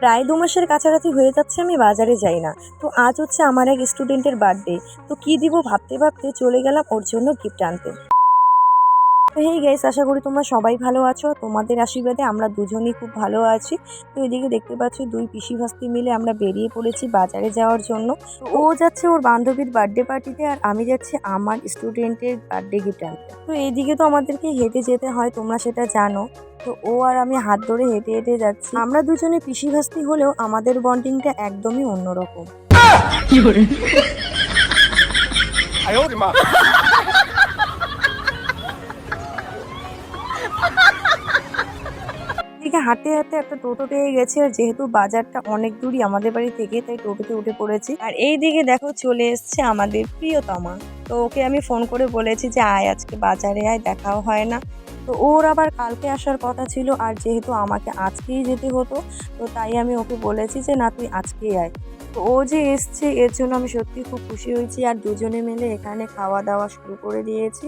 প্রায় দু মাসের কাছাকাছি হয়ে যাচ্ছে, আমি বাজারে যাই না। তো আজ হচ্ছে আমার এক স্টুডেন্টের বার্থডে তো কি দিব ভাবতে ভাবতে চলে গেলাম ওর জন্য গিফট আনতে। তো হেই গাইস আশা করি তোমরা সবাই ভালো আছো তোমাদের আশীর্বাদে আমরা দুজনেই খুব ভালো আছি তো এদিকে দেখতে পাচ্ছ দুই পিসি ভাস্তি মিলে আমরা বেরিয়ে পড়েছি বাজারে যাওয়ার জন্য তো ও যাচ্ছে ওর বান্ধবীর বার্থডে পার্টিতে আর আমি যাচ্ছি আমার স্টুডেন্টের বার্থডে গিফট আনতে তো এইদিকে তো আমাদেরকে হেঁটে যেতে হয় তোমরা সেটা জানো তো ও আর আমি হাত ধরে হেঁটে হেঁটে যাচ্ছি আমরা দুজনে পিসি ভাস্তি হলেও আমাদের বন্ডিংটা একদমই অন্যরকম 有人，哎呦我的妈！ এদিকে হাঁটতে হাঁটতে একটা টোটো পেয়ে গেছে আর যেহেতু বাজারটা অনেক দূরই আমাদের বাড়ি থেকে, তাই টোটোতে উঠে পড়েছি। আর এই দিকে দেখো চলে এসছে আমাদের প্রিয়তমা। তো ওকে আমি ফোন করে বলেছি যে, আয় আজকে বাজারে আয়, দেখাও হয় না। তো ওর আবার কালকে আসার কথা ছিল আর যেহেতু আমাকে আজকেই যেতে হতো, তো তাই আমি ওকে বলেছি যে, না, তুই আজকেই আয়। ও যে এসছে, এর জন্য আমি সত্যি খুব খুশি হয়েছি। আর দুজনে মিলে এখানে খাওয়া দাওয়া শুরু করে দিয়েছি।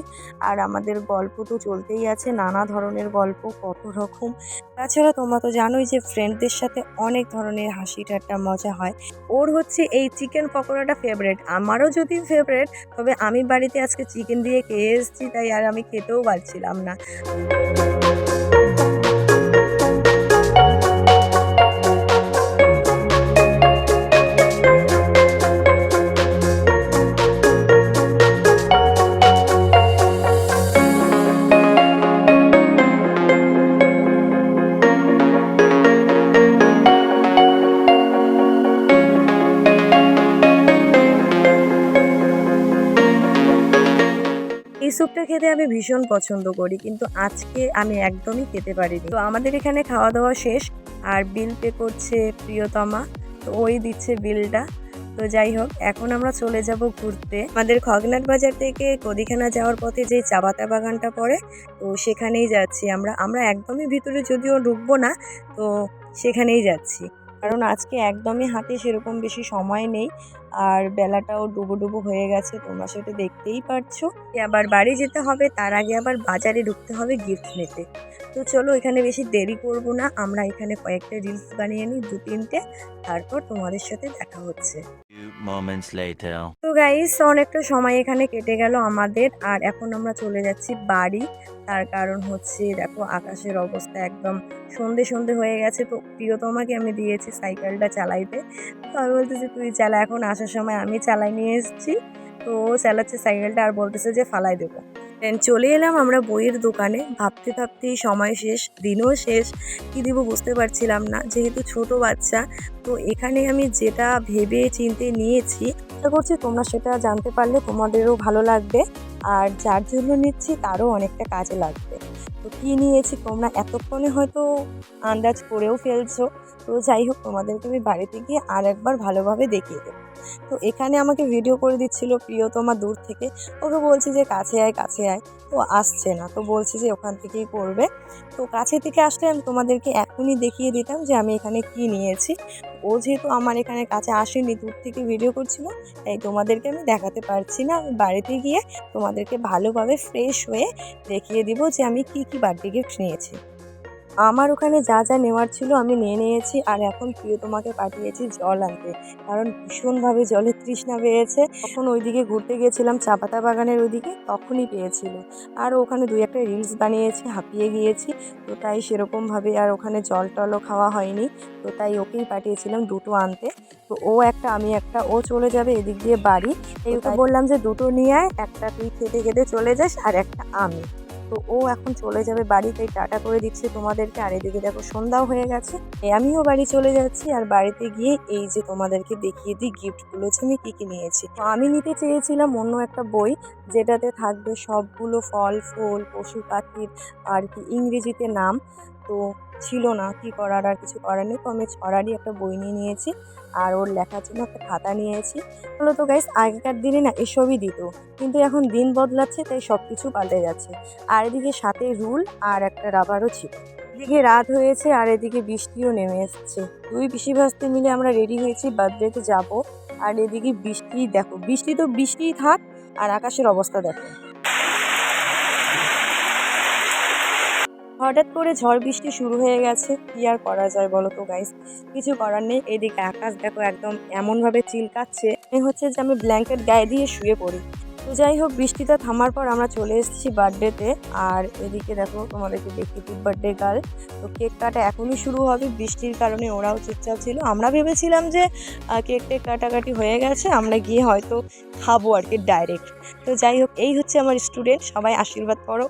আর আমাদের গল্প তো চলতেই আছে, নানা ধরনের গল্প, কত রকম। তাছাড়া তোমরা তো জানোই যে ফ্রেন্ডদের সাথে অনেক ধরনের হাসি ঠাট্টা মজা হয়। ওর হচ্ছে এই চিকেন পকোড়াটা ফেভারেট আমারও যদি ফেভারেট তবে আমি বাড়িতে আজকে চিকেন দিয়ে খেয়ে এসেছি, তাই আর আমি খেতেও পারছিলাম না। এই স্যুপটা খেতে আমি ভীষণ পছন্দ করি, কিন্তু আজকে আমি একদমই খেতে পারিনি। তো আমাদের এখানে খাওয়া দাওয়া শেষ, আর বিল পে করছে প্রিয়তমা, তো ওই দিচ্ছে বিলটা। তো যাই হোক, এখন আমরা চলে যাব ঘুরতে। আমাদের খগনাট বাজার থেকে কদিখানা যাওয়ার পথে যে চা পাতা বাগানটা পড়ে, তো সেখানেই যাচ্ছি আমরা। আমরা একদমই ভিতরে যদিও ঢুকবো না, তো সেখানেই যাচ্ছি। কারণ আজকে একদমই হাতে সেরকম বেশি সময় নেই আর বেলাটাও ডুবো ডুবো হয়ে গেছে তোমরা সেটা দেখতেই পারছ। আবার বাড়ি যেতে হবে তার আগে আবার বাজারে ঢুকতে হবে গিফট নিতে। তো চলো এখানে বেশি দেরি করব না আমরা এখানে কয়েকটা রিলস বানিয়ে নিই দু তিনটে তারপর তোমাদের সাথে দেখা হচ্ছে. তো গাইস অনেকটা সময় এখানে কেটে গেল আমাদের আর এখন আমরা চলে যাচ্ছি বাড়ি। তার কারণ হচ্ছে দেখো আকাশের অবস্থা একদম সন্ধে সন্ধে হয়ে গেছে তো প্রিয়তমাকে আমি দিয়েছি সাইকেলটা চালাইতে। তো আমি বলতেছি তুই চালা এখন আসার সময় আমি চালাই নিয়ে এসেছি। তো চালাচ্ছে, সাইকেলটা আর বলতেছে যে ফালাই দেবো। দেন চলে এলাম আমরা বইয়ের দোকানে। ভাবতে ভাবতেই সময় শেষ, দিনও শেষ। কী দিব বুঝতে পারছিলাম না, যেহেতু ছোট বাচ্চা, তো এখানে আমি যেটা ভেবে চিনতে নিয়েছি, আশা করছি তোমরা সেটা জানতে পারলে তোমাদেরও ভালো লাগবে। আর যার জন্য নিচ্ছি তারও অনেকটা কাজে লাগবে। তো কী নিয়েছি। তোমরা এতক্ষণে হয়তো আন্দাজ করেও ফেলছো। তো যাই হোক, তোমাদেরকে আমি বাড়িতে গিয়ে আর একবার ভালোভাবে দেখিয়ে দেবো। তো এখানে আমাকে ভিডিও করে দিচ্ছিল প্রিয়তমা দূর থেকে। ওকে বলছি যে, কাছে আয় কাছে আয়। তো আসছে না। তো বলছি যে, ওখান থেকেই করবে। তো কাছে থেকে আসলে আমি তোমাদেরকে এখনই দেখিয়ে দিতাম যে, আমি এখানে কি নিয়েছি। ও যেহেতু আমার এখানে কাছে আসেনি, দূর থেকে ভিডিও করছিল, তাই তোমাদেরকে আমি দেখাতে পারছি না। আমি বাড়িতে গিয়ে তোমাদেরকে ভালোভাবে ফ্রেশ হয়ে দেখিয়ে দিব যে আমি কি কি বার্থডে গিফট নিয়েছি। আমার ওখানে যা যা নেওয়ার ছিল আমি নিয়ে নিয়েছি আর এখন প্রিয় তোমাকে পাঠিয়েছি জল আনতে। কারণ ভীষণভাবে জলের তৃষ্ণা পেয়েছে তখন ওইদিকে ঘুরতে গিয়েছিলাম চা পাতা বাগানের ওইদিকে তখনই পেয়েছিল। আর ওখানে দুই একটা রিলস বানিয়েছি হাঁপিয়ে গিয়েছি। তো তাই সেরকমভাবে আর ওখানে জল টলও খাওয়া হয়নি। তো তাই ওকেই পাঠিয়েছিলাম দুটো আনতে। তো ও একটা আমি একটা ও চলে যাবে এদিক দিয়ে বাড়ি। এই বললাম যে দুটো নিয়ে আয় একটা তুই খেতে খেতে চলে যাস আর একটা আমি। তো ও এখন চলে যাবে বাড়িতে টাটা করে দিচ্ছে তোমাদেরকে। আর এদিকে দেখো, সন্ধ্যাও হয়ে গেছে। আমিও বাড়ি চলে যাচ্ছি, আর বাড়িতে গিয়ে এই যে তোমাদেরকে দেখিয়ে দিই গিফটগুলো যে আমি কী কী নিয়েছি। তো আমি নিতে চেয়েছিলাম অন্য একটা বই, যেটাতে থাকবে সবগুলো ফল, ফুল পশু পাখির আর কি ইংরেজিতে নাম। তো ছিল না, কি করার আর কিছু করার নেই। তো আমি ছড়ারই একটা বই নিয়ে নিয়েছি আর ওর লেখার জন্য একটা খাতা নিয়েছি। হলো তো গাইস আগেকার দিনে না এসবই দিত, কিন্তু এখন দিন বদলাচ্ছে, তাই সব কিছু পাল্টে যাচ্ছে। আর এদিকে সাথে রুল আর একটা রাবারও ছিল। এদিকে রাত হয়েছে আর এদিকে বৃষ্টিও নেমে এসছে। দুই পিসি ভাসতে মিলে আমরা রেডি হয়েছি, বার্থডেতে যাব। আর এদিকে বৃষ্টি দেখো, বৃষ্টি তো বৃষ্টিই থাক আর আকাশের অবস্থা দেখো। হঠাৎ করে ঝড় বৃষ্টি শুরু হয়ে গেছে। কি আর করা যায় বলো তো গাইস কিছু করার নেই। এদিকে আকাশ দেখো একদম এমনভাবে চিলকাচ্ছে। মনে হচ্ছে যে আমি ব্ল্যাঙ্কেট গায়ে দিয়ে শুয়ে পড়ি। তো যাই হোক, বৃষ্টিটা থামার পর আমরা চলে এসেছি বার্থডেতে আর এদিকে দেখো, তোমাদেরকে দেখি বার্থডে গার্ল তো কেক কাটা এখনই শুরু হবে। বৃষ্টির কারণে ওরাও চুপচাপ ছিল। আমরা ভেবেছিলাম যে কেক টেক কাটাকাটি হয়ে গেছে। আমরা গিয়ে হয়তো খাব আর কি ডাইরেক্ট তো যাই হোক, এই হচ্ছে আমার স্টুডেন্ট সবাই আশীর্বাদ করো।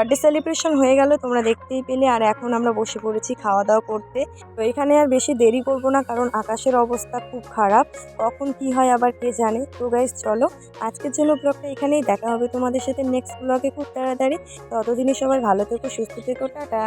বার্থডে সেলিব্রেশন হয়ে গেল, তোমরা দেখতেই পেলে। আর এখন আমরা বসে পড়েছি খাওয়া দাওয়া করতে। তো এখানে আর বেশি দেরি করব না, কারণ আকাশের অবস্থা খুব খারাপ। কখন কি হয় আবার কে জানে। তো গাইজ চলো আজকের জন্য ব্লগটা এখানেই দেখা হবে তোমাদের সাথে নেক্সট ব্লগে খুব তাড়াতাড়ি। ততদিনে সবাই ভালো থেকো, সুস্থ থেকো, টাটা।